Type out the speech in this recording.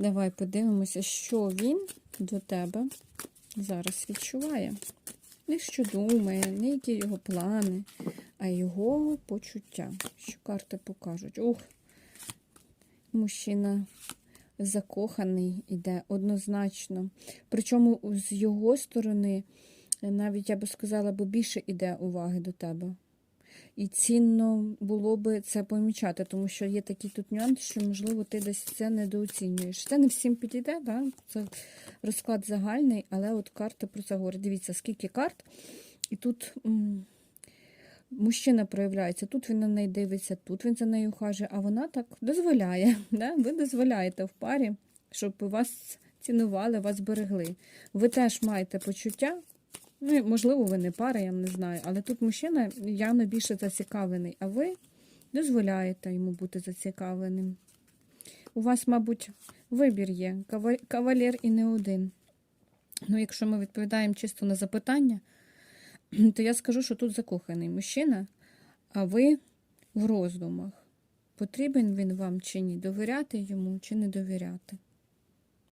Давай подивимося, що він до тебе зараз відчуває. Не що думає, не які його плани, а його почуття. Що карти покажуть. Ух, мужчина закоханий іде однозначно. Причому з його сторони, навіть я би сказала, бо більше іде уваги до тебе. І цінно було би це помічати, тому що є такий тут нюанс, що, можливо, ти десь це недооцінюєш. Це не всім підійде, да? це розклад загальний, але от карти про це говорять. Дивіться, скільки карт, і тут м, мужчина проявляється, тут він на неї дивиться, тут він за нею ухаже, а вона так дозволяє. Да? Ви дозволяєте в парі, щоб вас цінували, вас берегли. Ви теж маєте почуття. Ну, можливо, ви не пара, я не знаю, але тут мужчина явно більше зацікавлений, а ви дозволяєте йому бути зацікавленим. У вас, мабуть, вибір є, кавалер і не один. Ну, якщо ми відповідаємо чисто на запитання, то я скажу, що тут закоханий мужчина, а ви в роздумах. Потрібен він вам чи ні? Довіряти йому чи не довіряти?